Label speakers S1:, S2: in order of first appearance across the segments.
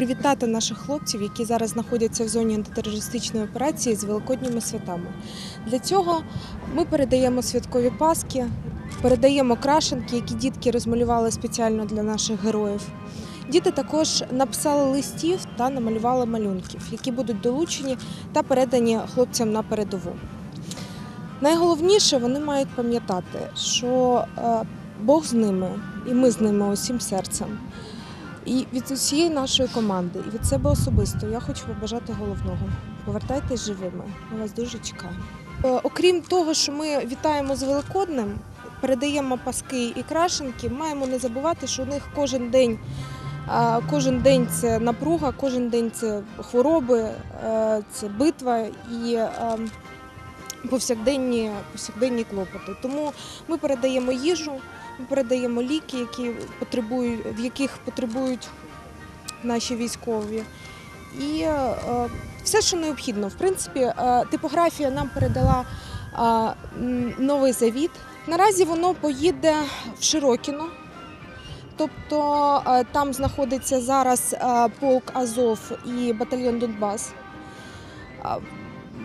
S1: привітати наших хлопців, які зараз знаходяться в зоні антитерористичної операції з великодніми святами. Для цього ми передаємо святкові паски, передаємо крашенки, які дітки розмалювали спеціально для наших героїв. Діти також написали листів та намалювали малюнків, які будуть долучені та передані хлопцям на передову. Найголовніше вони мають пам'ятати, що е, Бог з ними, і ми з ними усім серцем. І від усієї нашої команди, і від себе особисто я хочу побажати головного. Повертайтесь живими. Ми вас дуже чекаємо. Е, Окрім того, що ми вітаємо з Великоднем, передаємо паски і крашенки, маємо не забувати, що у них кожен день. Кожен день це напруга, кожен день це хвороби, е, це битва і е, повсякденні, повсякденні клопоти. Тому ми передаємо їжу, ми передаємо ліки, які потребують, в яких потребують наші військові. І е, все, що необхідно. В принципі, е, типографія нам передала е, новий завіт. Наразі воно поїде в Широкіно. Тобто там знаходиться зараз полк Азов і батальйон Донбас.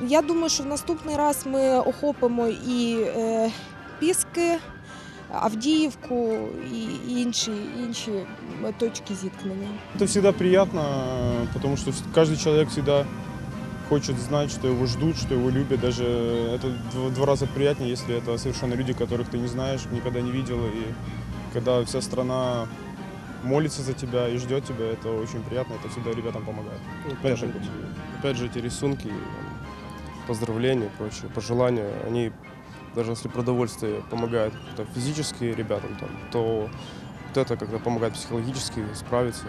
S1: А, Я думаю, що в наступний раз ми охопимо і е, Піски, Авдіївку і і інші, інші точки зіткнення.
S2: Это всегда приятно, э, потому что вс- каждый человек всегда хочет знать, что его ждут, что его любят. Даже это в два раза приятнее, если это совершенно люди, которых ты не знаешь, никогда не видел. И когда вся страна молится за тебя и ждет тебя, это очень приятно, это всегда ребятам помогает.
S3: Опять же, эти, опять же, эти рисунки, там, поздравления и прочее, пожелания, они, даже если продовольствие помогает как-то физически ребятам, там, то вот это как-то помогает психологически справиться.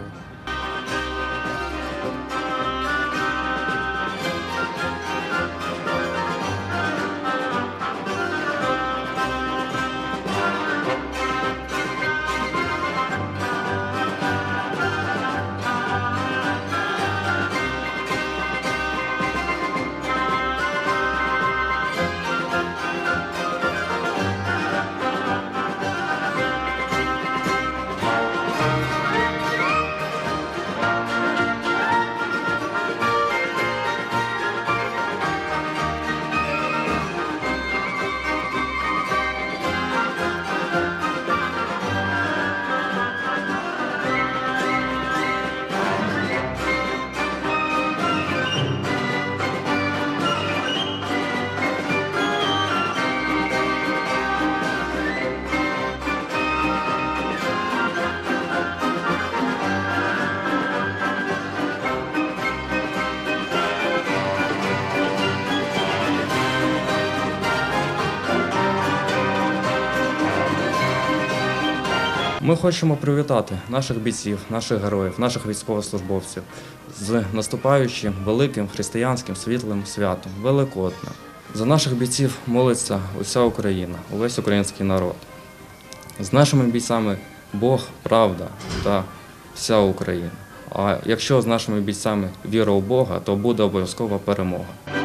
S4: Ми хочемо привітати наших бійців, наших героїв, наших військовослужбовців з наступаючим великим християнським світлим святом Великоднем. За наших бійців молиться уся Україна, увесь український народ. З нашими бійцями Бог, правда та вся Україна. А якщо з нашими бійцями віра у Бога, то буде обов'язкова перемога.